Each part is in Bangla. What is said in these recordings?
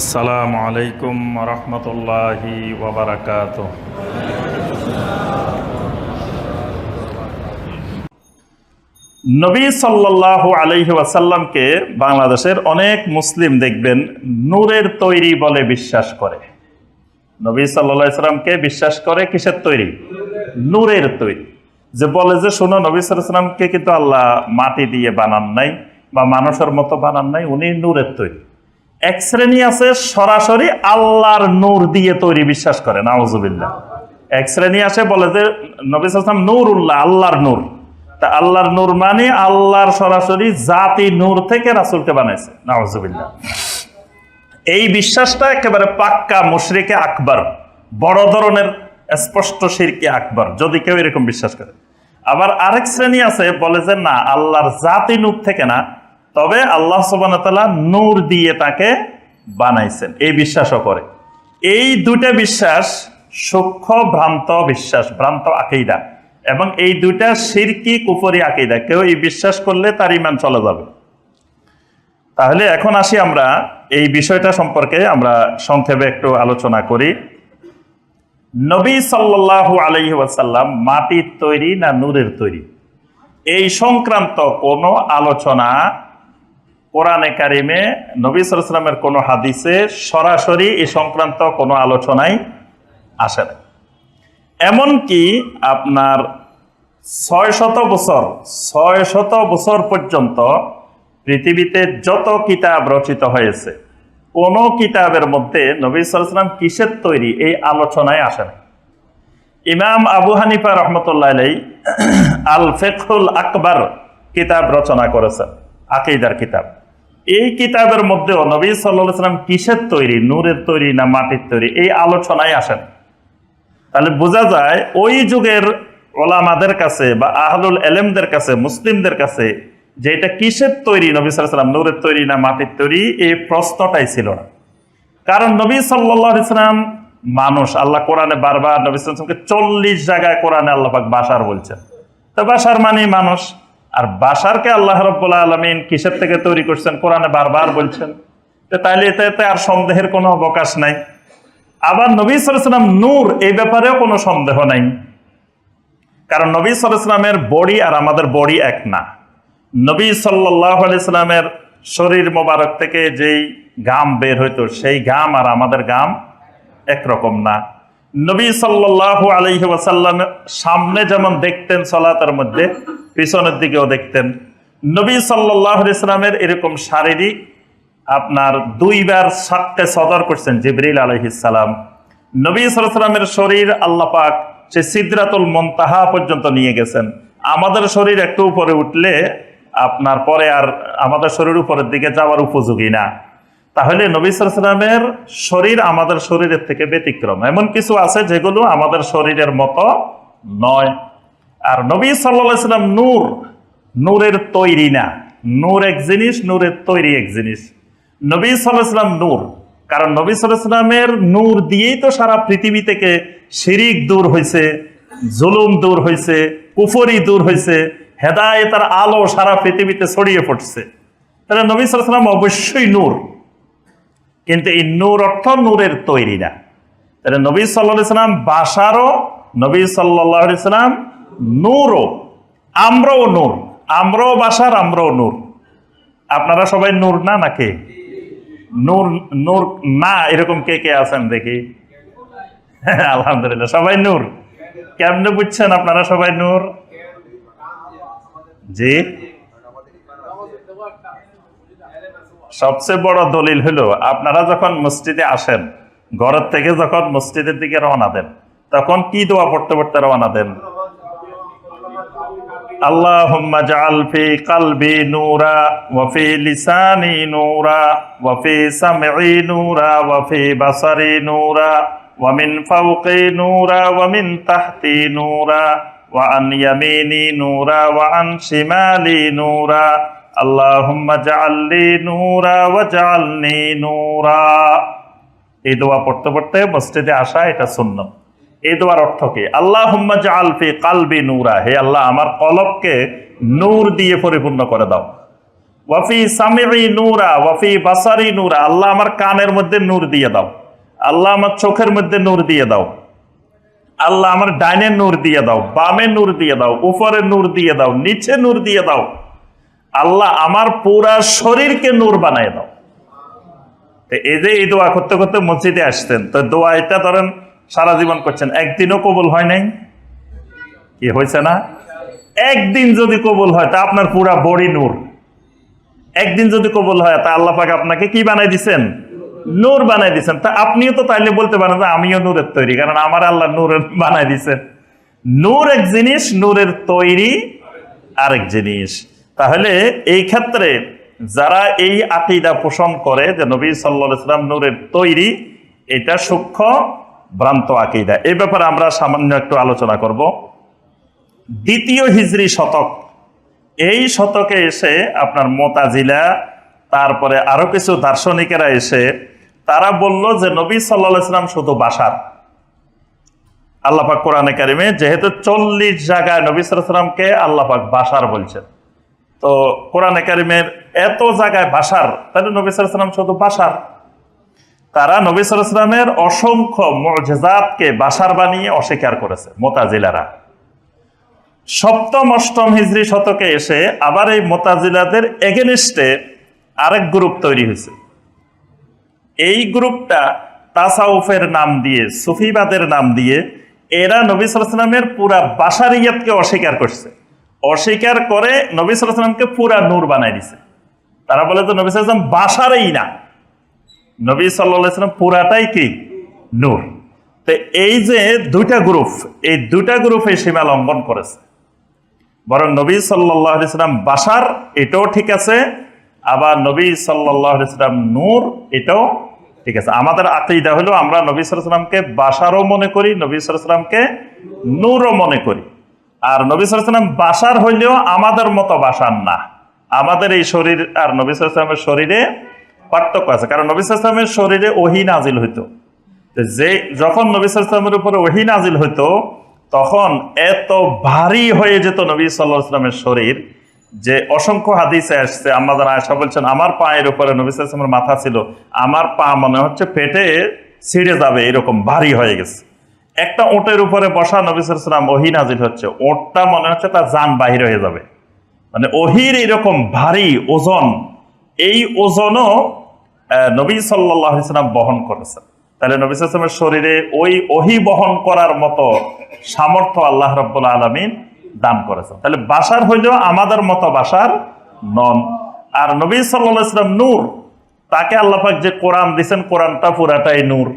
আসসালামু আলাইকুম রহমতুল্লাহি ওবরাকাত নবী সাল্লাল্লাহু আলাইহি ওয়াসাল্লামকে বাংলাদেশের অনেক মুসলিম দেখবেন নূরের তৈরি বলে বিশ্বাস করে। নবী সাল্লাল্লাহু সাল্লামকে বিশ্বাস করে কিসের তৈরি? নূরের তৈরি। যে বলে যে, শোনো, নবী সাল্লামকে কিন্তু আল্লাহ মাটি দিয়ে বানান নাই বা মানুষের মতো বানান নাই, উনি নূরের তৈরি। এক শ্রেণি আছে, সরাসরি আল্লাহর নূর দিয়ে তৈরি, বিশ্বাস করে নাউজুবিল্লাহ। এক শ্রেণি আছে, বলে যে নবী সাল্লাম নূর উল্লাহ আল্লাহর নূর। তা আল্লাহর নূর মানে আল্লাহর সরাসরি জাতি নূর থেকে রাসূলকে বানাইছে, নাউজুবিল্লাহ। এই বিশ্বাসটা একেবারে পাক্কা মুশরিকে আকবর, বড় ধরনের স্পষ্ট শিরকে আকবর, যদি কেউ এরকম বিশ্বাস করে। আবার আরেক শ্রেণি আছে, বলে যে না, আল্লাহর জাতি নূর থেকে না তবে আল্লাহ সুবান নূর দিয়ে তাকে বানাইছেন। এই বিশ্বাসও করে। এই দুইটা বিশ্বাস সূক্ষ্ম ভ্রান্ত বিশ্বাস, ভ্রান্ত আকেইদা এবং এই দুইটা সিরকি, কুফরি আকেইদা কেউ এই বিশ্বাস করলে তার ইমান চলে যাবে। তাহলে এখন আসি আমরা এই বিষয়টা সম্পর্কে। আমরা সংক্ষেপে একটু আলোচনা করি। নবী সাল্লাল্লাহু ওয়াসাল্লাম মাটির তৈরি না নূরের তৈরি? এই সংক্রান্ত কোনো আলোচনা কোরআনে কারিমে নবী সাল্লামের কোনো হাদিসে সরাসরি এ সংক্রান্ত কোনো আলোচনাই আসে না। এমনকি আপনার ছয় শত বছর, ছয় শত বছর পর্যন্ত পৃথিবীতে যত কিতাব রচিত হয়েছে, কোন কিতাবের মধ্যে নবী সাল্লাম কিসের তৈরি এই আলোচনায় আসে না। ইমাম আবু হানিফা রহমতুল্লাহ আল ফেকুল আকবর কিতাব রচনা করেছেন, আকিদার কিতাব। এই কিতাবের মধ্যেও নবী সাল্লাহ সাল্লাম কিসের তৈরি? নূরের তৈরি না মাটির তৈরি? এই আলোচনায় আসেন। তাহলে বোঝা যায় ওই যুগের ওলামাদের কাছে বা আহলুল এলেমদের কাছে, মুসলিমদের কাছে যে এটা কিসের তৈরি? নবী সাল্লাম নূরের তৈরি না মাটির তৈরি? এই প্রশ্নটাই ছিল না। কারণ নবী সাল্লাহ ইসলাম মানুষ। আল্লাহ কোরআনে বারবার নবী সাল্লামকে চল্লিশ জায়গায় কোরআনে আল্লাহ বাসার বলছেন। তো বাসার মানে মানুষ। আর বাসারকে আল্লাহ রব্বুল্লাহ আলমিন কিসের থেকে তৈরি করছেন? কোরআনে বারবার বলছেন তাইলে এতে আর সন্দেহের কোনো অবকাশ নাই। আবার নবী সালাম নূর এই ব্যাপারেও কোনো সন্দেহ নাই। কারণ নবী সালামের বডি আর আমাদের বডি এক না। নবী সাল্লাহ আলাইস্লামের শরীর মোবারক থেকে যেই গাম বের হইতো, সেই গাম আর আমাদের গাম একরকম না। নবী সাল্লাহ আলহি ওয়াসাল্লাম সামনে যেমন দেখতেন সলাতের মধ্যে, পিছনের দিকেও দেখতেন। নবী সাল্লাহ ইসলামের এরকম শারীরিক আপনার দুইবার সাতটে সদর করছেন জিবরিল আলহিসাল্লাম নবী সালামের শরীর আল্লাপাক সে সিদ্রাতুল মন্তাহা পর্যন্ত নিয়ে গেছেন। আমাদের শরীর একটু উপরে উঠলে আপনার পরে আর আমাদের শরীর উপরের দিকে যাওয়ার উপযোগী না। তাহলে নবী সালামের শরীর আমাদের শরীরের থেকে ব্যতিক্রম। এমন কিছু আছে যেগুলো আমাদের শরীরের মতো নয়। আর নবী সাল্লাম নূর, নূরের তৈরি না। নূর এক জিনিস, নূরের তৈরি এক জিনিস। নবী সাল্লাম নূর। কারণ নবী সাল্লামের নূর দিয়েই তো সারা পৃথিবী থেকে শিরিক দূর হয়েছে জুলুম দূর হয়েছে কুফরি দূর হয়েছে হেদায়তার আলো সারা পৃথিবীতে ছড়িয়ে পড়ছে। তাহলে নবী সাল্লাম অবশ্যই নূর। কিন্তু এই নূর অর্থ নূরের তৈরি না তাহলে নবী সাল্লাহ সাল্লাম বাসারও নবী সাল্লাহ সাল্লাম নূরও। আমরাও নূর। আমরাও বাসার আমরাও নূর। আপনারা সবাই নূর না নাকি? নূর নূর না, এরকম কে কে আছেন দেখি? আলহামদুলিল্লাহ, সবাই নূর। কেমনে বুঝছেন আপনারা সবাই নূর? জি? সবচেয়ে বড় দলিল হলো আপনারা যখন মসজিদে আসেন ঘরের থেকে যখন মসজিদের দিকে রওনা দেন তখন কি দোয়া পড়তে পড়তে রওনা দেন اللهم اجعل في قلبي نورا وفي لساني نورا وفي سمعي نورا وفي بصري نورا ومن فوقي نورا ومن تحتي نورا وعن يميني نورا وعن شمالي نورا আল্লাহুম্মা জাআলনি নূরা ওয়া জাআলনি নূরা। এই দোয়া পড়তে পড়তে মসজিদে আসা এটা শূন্য এই দোয়ার অর্থ কি? আল্লাহুম্মা জাআল ফি কালবি নূরা। হে আল্লাহ, আমার কলবকে নূর দিয়ে পরিপূর্ণ করে দাও। ওয়াফি সামিঈ নূরা ওয়াফি বাসারি নূরা। আল্লাহ আমার কানের মধ্যে নূর দিয়ে দাও। আল্লাহ আমার চোখের মধ্যে নূর দিয়ে দাও। আল্লাহ আমার ডাইনে নূর দিয়ে দাও। বামে নূর দিয়ে দাও। উপরে নূর দিয়ে দাও। নিচে নূর দিয়ে দাও। আল্লাহ আমার পুরা শরীরকে নূর বানায় দাও। এই যে এই দোয়া করতে করতে মসজিদে আসতেন তো দোয়া এটা ধরেন সারা জীবন করছেন, একদিনও কবুল হয় নাই? কি হয়েছে না? একদিন যদি কবুল হয়, তা আপনার পুরা বডি নূর। একদিন যদি কবুল হয়, তা আল্লাহ পাক আপনাকে কি বানাই দিছেন? নূর বানাই দিছেন। তা আপনিও তো তাইলে বলতে পারেন যে আমিও নূরের তৈরি, কারণ আমার আল্লাহ নূরের বানাই দিছেন। নূর এক জিনিস, নূরের তৈরি আরেক জিনিস। তাহলে এই ক্ষেত্রে যারা এই আকিদা পোষণ করে যে নবী সাল্লাহ ইসলাম নূরের তৈরি, এটা সূক্ষ্ম ভ্রান্ত আকিদা। এই ব্যাপারে আমরা সামান্য একটু আলোচনা করব। দ্বিতীয় হিজরি শতক। এই শতকে এসে আপনার মোতাজিলা, তারপরে আরও কিছু দার্শনিকেরা এসে, তারা বলল যে নবী সাল্লাহ ইসলাম শুধু বাসার। আল্লাপাক কোরআনে কারিমে যেহেতু চল্লিশ জায়গায় নবী সাল্লামকে আল্লাপাক বাসার বলছেন। তো কোরআন কারিমের এত জায়গায় বাসার, তাহলে নবী সাল্লাম শুধু বাসার? তারা নবী সাল্লামের অসংখ্য মজেজাতকে বাসার বানিয়ে অস্বীকার করেছে, মোতাজিলারা। সপ্তম, অষ্টম হিজড়ি শতকে এসে আবার এই মোতাজিলাদের এগেনিস্টে আরেক গ্রুপ তৈরি হয়েছে। এই গ্রুপটা তাসাউফের নাম দিয়ে, সুফিবাদের নাম দিয়ে, এরা নবী সালামের পুরা বাসারিয়াতকে অস্বীকার করছে। অস্বীকার করে নবী সালামকে পুরা নূর বানাই দিছে। তারা বলে তো নবী সালাম বাসারেই না। নবী সাল্লাম পুরাটাই কি? নূর। তো এই যে দুইটা গ্রুপ, এই দুইটা গ্রুপে সীমা লঙ্ঘন করেছে। বরং নবী সাল্লাহ ইসলাম বাসার, এটাও ঠিক আছে, আবার নবী সাল্লাহ ইসলাম নূর, এটাও ঠিক আছে। আমাদের আকিদা হলো আমরা নবী সাল্লামকে বাসারও মনে করি, নবী সাল্লামকে নূরও মনে করি। আর নবী সাল্লাম বাসার হইলেও আমাদের মতো বাসার না। আমাদের এই শরীর আর নবী সাল্লামের শরীরে পার্থক্য আছে, কারণ নবী সাল্লামের শরীরে ওহি নাজিল হইতো। যে যখন নবী সাল্লামের উপরে ওহি নাজিল হইতো, তখন এত ভারী হয়ে যেত নবী সাল্লাহ ইসলামের শরীর যে অসংখ্য হাদিসে আসছে, আমাদের আয়সা বলছেন, আমার পায়ের উপরে নবী সাল্লামের মাথা ছিল, আমার পা মনে হচ্ছে পেটে ছিঁড়ে যাবে, এরকম ভারী হয়ে গেছে। একটা ওটের উপরে বসা নবী সাল্লাম ওহি নাজিল হচ্ছে। ওটটা মনে হচ্ছে তার যান বাহির হয়ে যাবে। মানে ওহির এরকম ভারী ওজন, এই ওজনও নবী সাল্লাহ ইসলাম বহন করেছেন। তাহলে নবী সাল্লামের শরীরে ওই ওহি বহন করার মতো সামর্থ্য আল্লাহ রব্বুল আলমিন দান করেছেন। তাহলে বাসার হইলেও আমাদের মতো বাসার নন। আর নবী সাল্লাহ ইসলাম নূর, তাকে আল্লাপাক যে কোরআন দিয়েছেন কোরআনটা পুরাটাই নূর।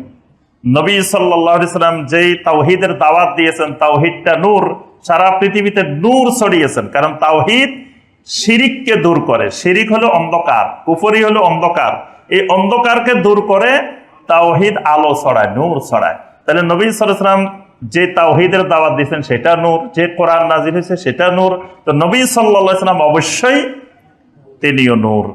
নবী সাল্লাহ ইসলাম যেই তাওহিদের দাওয়াত দিয়েছেন, তাওহিদটা নূর, সারা পৃথিবীতে নূর ছড়িয়েছেন। কারণ তাওহিদ শিরিককে দূর করে। শিরিক হলো অন্ধকার, কুফরি হলো অন্ধকার। এই অন্ধকারকে দূর করে তাওহিদ আলো ছড়ায়, নূর ছড়ায়। তাহলে নবী সাল্লাম যে তাওহিদের দাওয়াত দিয়েছেন, সেটা নূর। যে কোরআন নাজির হয়েছে, সেটা নূর। তো নবী সাল্লাহ ইসলাম অবশ্যই তিনিও নূর।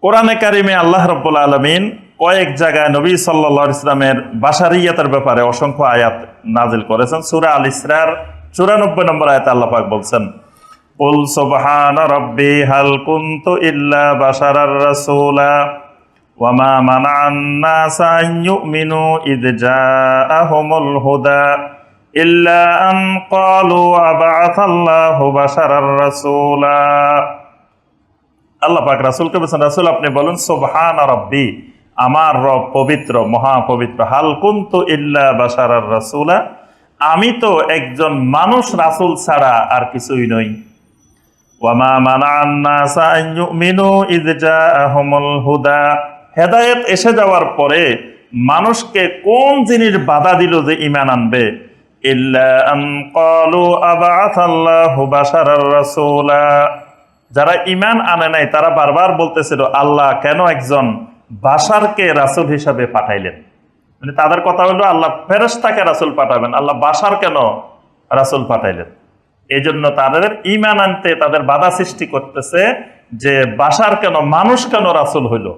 কোরআনে কারিমে আল্লাহ রব্বুল আলমিন কয়েক জায়গায় নবী সাল্লা ইসলামের বাসারিয়াতের ব্যাপারে অসংখ্য আয়াত নাজিল করেছেন। সুরা আল ইসরার চুরানব্বই নম্বর আয়াত আল্লাহ পাক বলছেন, কুল সুবহান রব্বি, হাল কুনতু হুদা আপনি বলুন, সোবহান রব্বি আমার রব পবিত্র মহা পবিত্র হাল কুন্তু ইল্লা বাসারার রাসুলা। আমি তো একজন মানুষ রাসুল ছাড়া আর কিছুই নই। ওয়ামা হুদা। হেদায়েত এসে যাওয়ার পরে মানুষকে কোন জিনিস বাধা দিল যে ঈমান আনবে? যারা ইমান আনে নাই, তারা বারবার বলতেছিল, আল্লাহ কেন একজন বাসারকে রাসুল হিসাবে পাঠাইলেন। মানে তাদের কথা হলো, আল্লাহ ফেরেস্তাকে রাসুল পাঠাবেন, আল্লাহ বাসার কেন রাসুল পাঠাইলেন? এই জন্য তাদের ইমান আনতে তাদের বাধা সৃষ্টি করতেছে যে বাসার কেন, মানুষ কেন রাসুল হইল?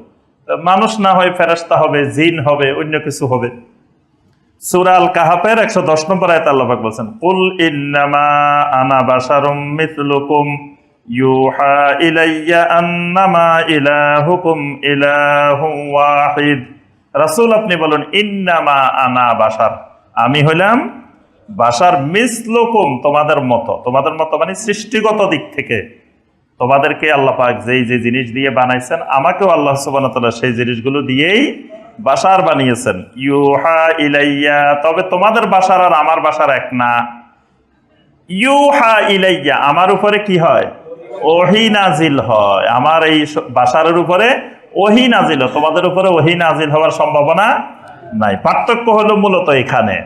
মানুষ না হয় ফেরেস্তা হবে, জিন হবে, অন্য কিছু হবে। সুরাল কাহাপের একশো দশ নম্বর আয়ত আল্লাহ বলছেন, কুল ইন্নামা আনা বাসারুম মিথলুকুম ইলাইয়া আন্নামা ওয়াহিদ। রাসূল আপনি বলুন, ইন্নামা আনা বাশার। আমি হইলাম বাশার মিসলুকুম, তোমাদের মতো। তোমাদের মতো মানে সৃষ্টিগত দিক থেকে। তোমাদেরকে আল্লাহ পাক যেই যে জিনিস দিয়ে বানাইছেন, আমাকেও আল্লাহ ওয়া সেই জিনিসগুলো দিয়েই বাসার বানিয়েছেন। ইউহা ইলাইয়া, তবে তোমাদের বাসার আর আমার বাসার এক না। ইউহা ইলাইয়া, আমার উপরে কি হয়? ওহি নাজিল হয়। আমার এই বাসারের উপরে ওহি নাজিল তোমাদের উপরে ওহি নাজিল হওয়ার সম্ভাবনা নাই। পার্থক্য হলো মূলত এখানে।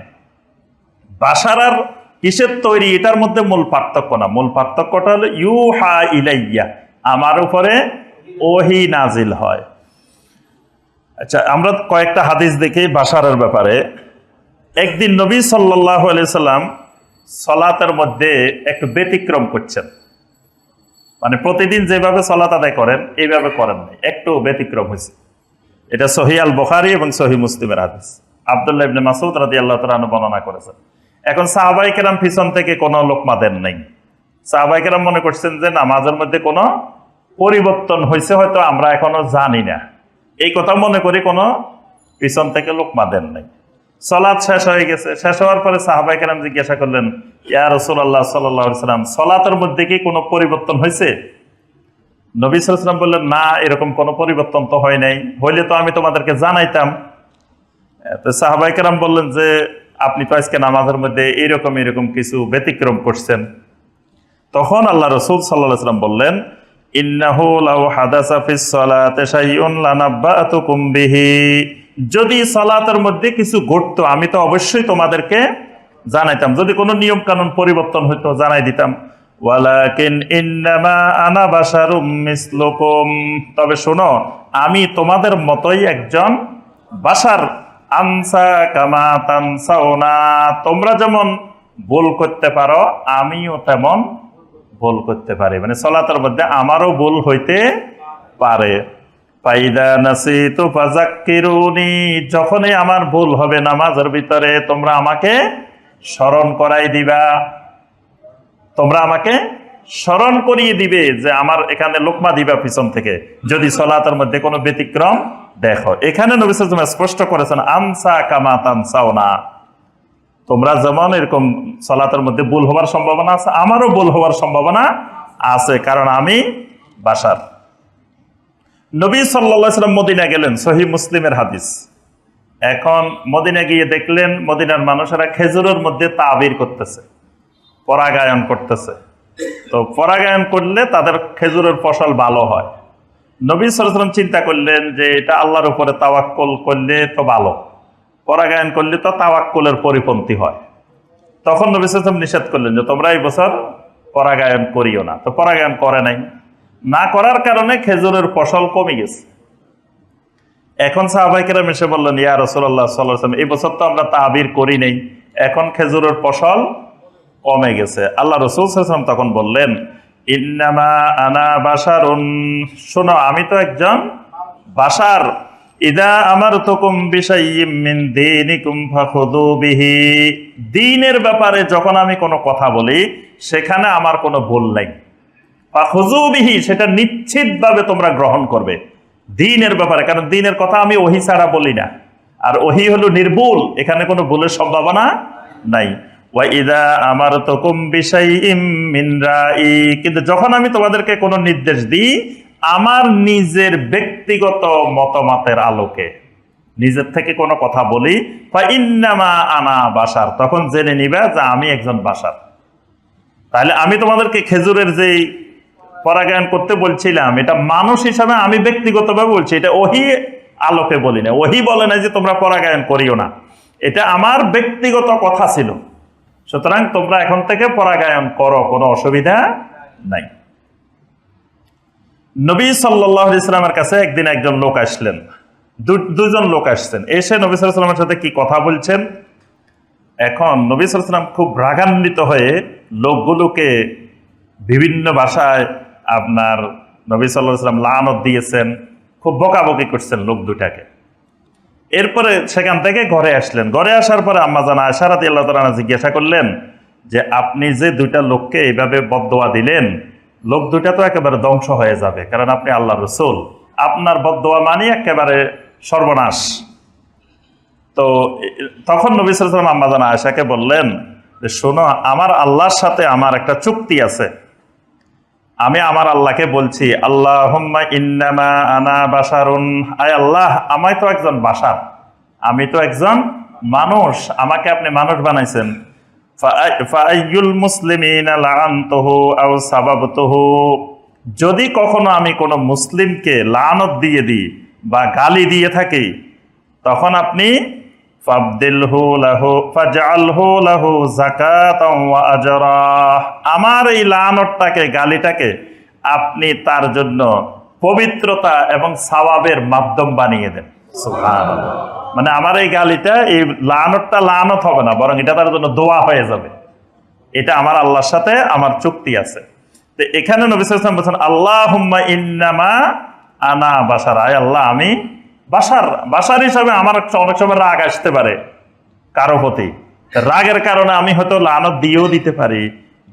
বাসারার কিসের তৈরি? এটার মধ্যে মূল পার্থক্য না। মূল পার্থক্যটা হলো ইউ হা ইলাইয়া। আমার উপরে ওহি নাজিল হয়। আচ্ছা আমরা কয়েকটা হাদিস দেখি বাসারের ব্যাপারে। একদিন নবী সাল্লাহ সাল্লাম সলাতের মধ্যে একটু ব্যতিক্রম করছেন। মানে প্রতিদিন যেভাবে সলাত আদায় করেন, এইভাবে করেন নাই। একটু ব্যতিক্রম হয়েছে। এটা সহি আল বখারি এবং সহি মুসলিমের হাদিস। আবদুল্লাহ ইবনে মাসুদ রাদি আল্লাহ তালু বর্ণনা করেছেন। এখন সাহাবাই কেরাম পিছন থেকে কোনো লোকমা দেন নাই। সাহাবাই কেরাম মনে করছেন যে নামাজের মধ্যে কোনো পরিবর্তন হয়েছে, হয়তো আমরা এখনও জানি না। এই কথা মনে করি কোনো পিছন থেকে লোকমা দেন নাই। সলাৎ শেষ হয়ে গেছে। শেষ হওয়ার পরে সাহাবাই কেরাম জিজ্ঞাসা করলেন ইয়া রসুল্লাহ সাল্লাহ সাল্লাম, সলাতের মধ্যে কি কোনো পরিবর্তন হয়েছে? নবী সালাম বললেন, না, এরকম কোনো পরিবর্তন তো হয় নাই। হইলে তো আমি তোমাদেরকে জানাইতাম। তো সাহাবাই কেরাম বললেন যে, আপনি তো আজকে নামাজের মধ্যে এরকম এরকম কিছু ব্যতিক্রম করছেন। তখন আল্লাহ রসুল সাল্লাহ সাল্লাম বললেন যদি সালাতের মধ্যে কিছু ঘটতো, আমি তো অবশ্যই তোমাদেরকে জানাইতাম। যদি কোনো নিয়ম কানুন পরিবর্তন হইতো, জানাই দিতাম। ওয়ালাকিন ইন্নামা আনা বাশারুম মিসলুকুম। তবে শোনো, আমি তোমাদের মতোই একজন বাসার আনসা কামা তানসাওনা তোমরা যেমন ভুল করতে পারো, আমিও তেমন ভুল করতে পারি। মানে সলাতের মধ্যে আমারও ভুল হইতে পারে। পাইদা নাসি তো যখনই আমার ভুল হবে নামাজের ভিতরে, তোমরা আমাকে স্মরণ করাই দিবা। তোমরা আমাকে স্মরণ করিয়ে দিবে যে আমার এখানে লোকমা দিবা পিছন থেকে। যদি সলাতের মধ্যে কোনো ব্যতিক্রম, দেখো। এখানে নবী সাল্লাল্লাহু স্পষ্ট করেছেন আনসা কামা তানসাও না তোমরা যেমন এরকম সলাতের মধ্যে ভুল হওয়ার সম্ভাবনা আছে, আমারও ভুল হওয়ার সম্ভাবনা আছে, কারণ আমি বাসার। নবী সাল্লা সাল্লাম মদিনা গেলেন সহি মুসলিমের হাদিস। এখন মদিনা গিয়ে দেখলেন মদিনার মানুষেরা খেজুরের মধ্যে তাবির করতেছে, পরাগায়ন করতেছে। তো পরাগায়ন করলে তাদের খেজুরের ফসল ভালো হয়। নবী সাল্লাম চিন্তা করলেন যে এটা আল্লাহর উপরে তাওয়াক্কল করলে তো ভালো, পরাগায়ন করলে তো তাওয়াক্কুলের পরিপন্থী হয়। তখন নবী সাল্লাম নিষেধ করলেন যে তোমরা এই বছর পরাগায়ন করিও না। তো পরাগায়ন করে নাই। না করার কারণে খেজুরের ফসল কমে গেছে। এখন সাহাবাইকেরা এসে বললেন, ইয়া রসুল্লাহ সাল্লাম এই বছর তো আমরা তাবির করি নেই। এখন খেজুরের ফসল কমে গেছে। আল্লাহ রসুল সাল্লাম তখন বললেন, ইন্নামা আনা বাসারুন শোনো, আমি তো একজন বাসার ইদা আমার বিষয় মিন বিহি। দিনের ব্যাপারে যখন আমি কোনো কথা বলি, সেখানে আমার কোনো ভুল নাই। বিহি, সেটা নিশ্চিতভাবে তোমরা গ্রহণ করবে। দিনের ব্যাপারে, কারণ দিনের কথা আমি ওহি ছাড়া বলি না। আর ওহি হলো নির্ভুল, এখানে কোনো ভুলের সম্ভাবনা নাই। ওয়াইদা আমার তকুম বিষয় কিন্তু যখন আমি তোমাদেরকে কোনো নির্দেশ দিই, আমার নিজের ব্যক্তিগত মতামতের আলোকে, নিজের থেকে কোনো কথা বলি ইন্নামা আনা বাসার, তখন জেনে নিবা যে আমি একজন বাসার। তাহলে আমি তোমাদেরকে খেজুরের যেই পরাগায়ন করতে বলছিলাম, এটা মানুষ হিসাবে আমি ব্যক্তিগতভাবে বলছি, এটা ওহি আলোকে বলি না ওহি বলে না যে তোমরা পরাগায়ন করিও না। এটা আমার ব্যক্তিগত কথা ছিল। সুতরাং তোমরা এখন থেকে পরাগায়ন করো, কোনো অসুবিধা নাই। নবী সাল্লাহ ইসলামের কাছে একদিন একজন লোক আসলেন। দুজন লোক আসছেন। এসে নবী সাল্লামের সাথে কি কথা বলছেন? এখন নবী সাল্লাম খুব রাগান্বিত হয়ে লোকগুলোকে বিভিন্ন ভাষায় আপনার নবী সাল্লাহ সাল্লাম লানত দিয়েছেন, খুব বকাবকি করছেন লোক দুটাকে এরপরে সেখান থেকে ঘরে আসলেন। ঘরে আসার পরে আম্মা জানা আশারাতি আল্লাহ তালা জিজ্ঞাসা করলেন যে, আপনি যে দুইটা লোককে এইভাবে বদোয়া দিলেন, লোক দুটা তো একেবারে ধ্বংস হয়ে যাবে, কারণ আপনি আল্লাহ রসুল। আপনার বদোয়া মানি একেবারে সর্বনাশ। তো তখন নবী সালাম আম্মাজান আয়সাকে বললেন যে, শোনো, আমার আল্লাহর সাথে আমার একটা চুক্তি আছে। আমি আমার আল্লাহকে বলছি আল্লাহ ইন্নামা আনা বাসারুন আয় আল্লাহ, আমায় তো একজন বাসার আমি তো একজন মানুষ, আমাকে আপনি মানুষ বানাইছেন। যদি কখনো আমি কোনো মুসলিমকে লানত দিয়ে দিই বা গালি দিয়ে থাকি, তখন আপনি আমার এই লানতটাকে, গালিটাকে আপনি তার জন্য পবিত্রতা এবং সওয়াবের মাধ্যম বানিয়ে দেন। মানে আমার এই গালিটা, এই লানতটা লানত হবে না, বরং এটা তার জন্য দোয়া হয়ে যাবে। এটা আমার আল্লাহর সাথে আমার চুক্তি আছে। তো এখানে নবী বলছেন, আল্লাহুম্মা ইন্নামা আনা বাসার। আয় আল্লাহ, আমি বাসার বাসার হিসাবে আমার অনেক সময় রাগ আসতে পারে, কারও প্রতি। রাগের কারণে আমি হয়তো লানত দিয়েও দিতে পারি,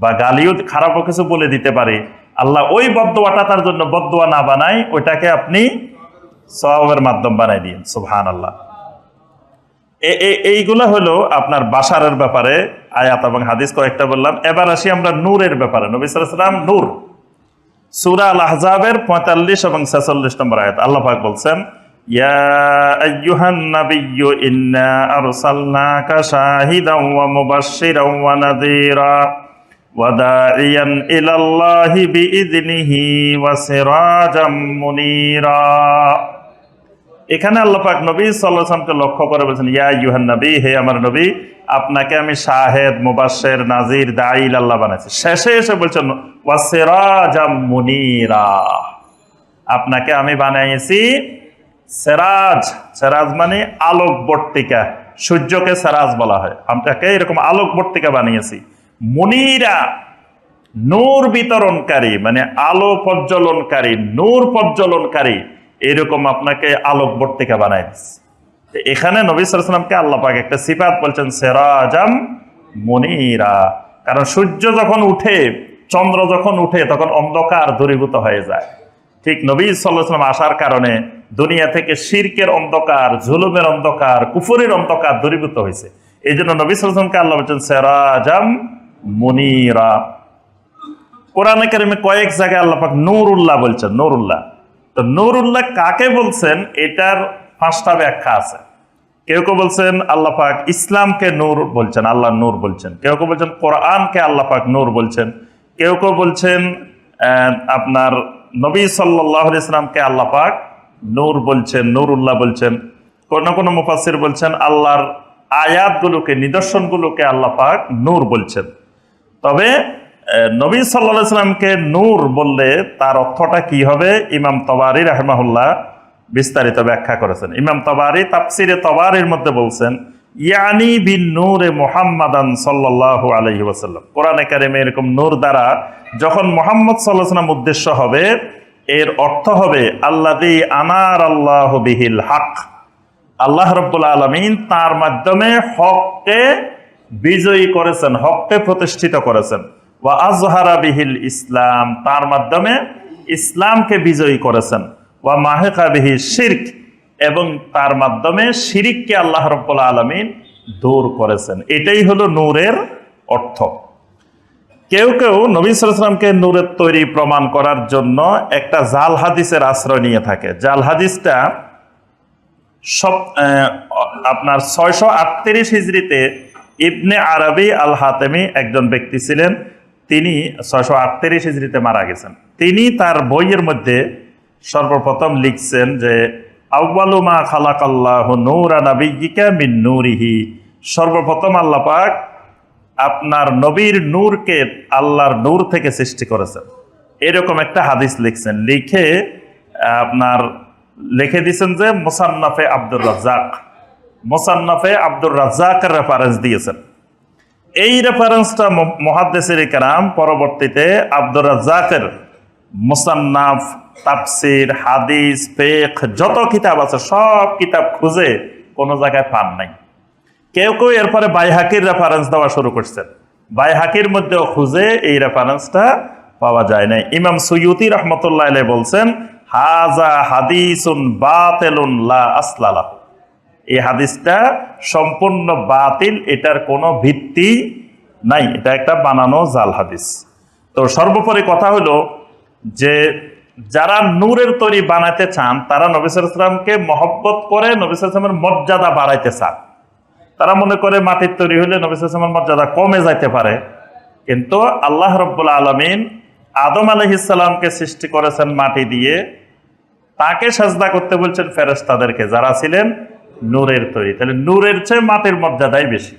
বা গালিও খারাপও কিছু বলে দিতে পারি। আল্লাহ ওই বদোয়াটা তার জন্য বদোয়া না বানাই ওইটাকে আপনি সবের মাধ্যম বানাই দিন সুবহান আল্লাহ এইগুলা হলো আপনার বাসারের ব্যাপারে আয়াত এবং হাদিস কয়েকটা বললাম। এবার আসি আমরা নূরের ব্যাপারে। নবী সালাম নূর। সুরা আল আহজাবের পঁয়তাল্লিশ এবং ছেচল্লিশ নম্বর আয়াত। আল্লাহ বলছেন ইন্না আরসালনাকা শাহিদাও ওয়া মুবাশশিরাও ওয়া নাযীরা ওয়া দাঈয়ান ইলাল্লাহি বিইذনিহি ওয়া সিরাজাম মুনীরা এখানে আল্লাহ পাক নবী সাল্লামকে লক্ষ্য করে বলছেন, ইয়া ইউহান নবী, হে আমার নবী, আপনাকে আমি শাহেদ মুবাশের নাজির দাইল আল্লাহ বানাইছি। শেষে এসে বলছেন ওয়াসেরাজাম মুনিরা, আপনাকে আমি বানাইছি সেরাজ সেরাজ মানে আলোক বর্তিকা। সূর্যকে সেরাজ বলা হয়। আপনাকে এরকম আলোক বর্তিকা বানিয়েছি। মনিরা নূর বিতরণকারী মানে আলো প্রজ্বলনকারী, নূর প্রজ্বলনকারী, এরকম আপনাকে আলোক বর্তিকা বানাই এখানে নবী সালামকে আল্লাহ পাক একটা সিফাত বলছেন, সেরাজাম মনিরা। কারণ সূর্য যখন উঠে, চন্দ্র যখন উঠে, তখন অন্ধকার দূরীভূত হয়ে যায়। ঠিক নবী সাল্লাহাম আসার কারণে দুনিয়া থেকে শিরকের অন্ধকার, জুলুমের অন্ধকার, কুফুরের অন্ধকার দূরীভূত হয়েছে। এই জন্য নবী সাল্লামকে আল্লাহ বলছেন, সেরাজাম মনিরা। কোরআনে কারিমে কয়েক জায়গায় আল্লাহ পাক নুরুল্লাহ বলছেন, নুরুল্লাহ। তো নুরুল্লাহ কাকে বলছেন? এটার পাঁচটা ব্যাখ্যা আছে। কেউ কেউ বলছেন, আল্লাহ পাক ইসলামকে নূর বলছেন, আল্লাহ নূর বলছেন। কেউ কেউ বলছেন, কোরআনকে আল্লাহ পাক নূর বলছেন। কেউ কেউ বলছেন আপনার নবী সাল্লাহ ইসলামকে আল্লাহ পাক নূর বলছেন, নুরুল্লাহ বলছেন, কোন কোনো মুফাসির বলছেন, আল্লাহর আয়াতগুলোকে, নিদর্শনগুলোকে আল্লাহ পাক নূর বলছেন। তবে নবী সাল্লা সাল্লামকে নূর বললে তার অর্থটা কি হবে? ইমাম তবারি রাহমাহুল্লাহ বিস্তারিত ব্যাখ্যা করেছেন। ইমাম তবারি তাফসিরে তবারির মধ্যে বলছেন, ইয়ানি বিন নূরে মোহাম্মদান সাল্লাহ আলহি ওয়াসাল্লাম। কোরআনে কারিমে এরকম নূর দ্বারা যখন মোহাম্মদ সাল্লাহ সাল্লাম উদ্দেশ্য হবে এর অর্থ হবে আল্লাদি আনার আল্লাহ বিহিল হক। আল্লাহ রব্বুল আলমিন তার মাধ্যমে হককে বিজয়ী করেছেন, হককে প্রতিষ্ঠিত করেছেন। ওয়া আজহারা বিহিল ইসলাম, তার মাধ্যমে ইসলামকে বিজয়ী করেছেন। ওয়া মাহেকা বিহি শির্ক, এবং তার মাধ্যমে শিরিককে আল্লাহ রব্বুল আলমিন দূর করেছেন। এটাই হলো নূরের অর্থ। কেউ কেউ নবী সালামকে নূরের তৈরি প্রমাণ করার জন্য একটা জাল হাদিসের আশ্রয় নিয়ে থাকে। জাল হাদিসটা সব আপনার ছয়শো আটত্রিশ হিজড়িতে ইবনে আরবি আল হাতেমি একজন ব্যক্তি ছিলেন। তিনি ছয়শো আটত্রিশ হিজড়িতে মারা গেছেন। তিনি তার বইয়ের মধ্যে সর্বপ্রথম লিখছেন যে আউ্বালুমা খালাকাল্লাহ নূরা নাবিকা মিন নূরিহি। সর্বপ্রথম আল্লাহ পাক আপনার নবীর নূরকে আল্লাহর নূর থেকে সৃষ্টি করেছেন। এরকম একটা হাদিস লিখছেন। লিখে আপনার লিখে দিয়েছেন যে মোসান্নাফে আব্দুর রাজ্জাক। মোসান্নাফে আব্দুর রাজ্জাকের রেফারেন্স দিয়েছেন। এই রেফারেন্সটা মহাদ্দেশের কারাম পরবর্তীতে আব্দুর রাজ্জাকের মুসান্নাফ, তাফসির, হাদিস ফেক যত কিতাব আছে, সব কিতাব খুঁজে কোনো জায়গায় পান নাই। কেউ কেউ এরপরে বাইহাকির রেফারেন্স দেওয়া শুরু করছেন। বাইহাকির মধ্যেও খুঁজে এই রেফারেন্সটা পাওয়া যায় না ইমাম সৈয়দি রহমতুল্লাহ বলছেন, হাজা হাদিসুন বাতেলুন লা আসলালা এই হাদিসটা সম্পূর্ণ বাতিল, এটার কোনো ভিত্তি নাই। এটা একটা বানানো জাল হাদিস। তো সর্বোপরি কথা হলো যে, যারা নূরের তৈরি বানাতে চান, তারা নবিসামকে মহব্বত করে নবিসামের মর্যাদা বাড়াইতে চান। তারা মনে করে মাটির তৈরি হলে নবিসামের মর্যাদা কমে যাইতে পারে। কিন্তু আল্লাহ রব্বুল আলমিন আদম আলহিসাল্লামকে সৃষ্টি করেছেন মাটি দিয়ে। তাকে সাজদা করতে বলছেন ফেরেস্তাদেরকে যারা ছিলেন নূরের তৈরি। তাহলে নূরের চেয়ে মাটির মর্যাদাই বেশি।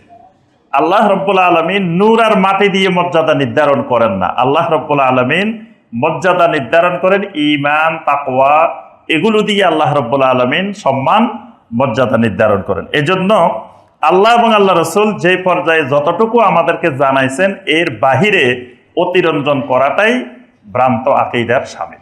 আল্লাহ রব্বুল আলমিন নূর আর মাটি দিয়ে মর্যাদা নির্ধারণ করেন না। আল্লাহ রব্বুল আলমিন মর্যাদা নির্ধারণ করেন ইমান তাকওয়া, এগুলো দিয়ে আল্লাহ রব্বুল আলমিন সম্মান, মর্যাদা নির্ধারণ করেন। এজন্য আল্লাহ এবং আল্লাহ রসুল যে পর্যায়ে যতটুকু আমাদেরকে জানাইছেন, এর বাহিরে অতিরঞ্জন করাটাই ভ্রান্ত আকিদার সামিল।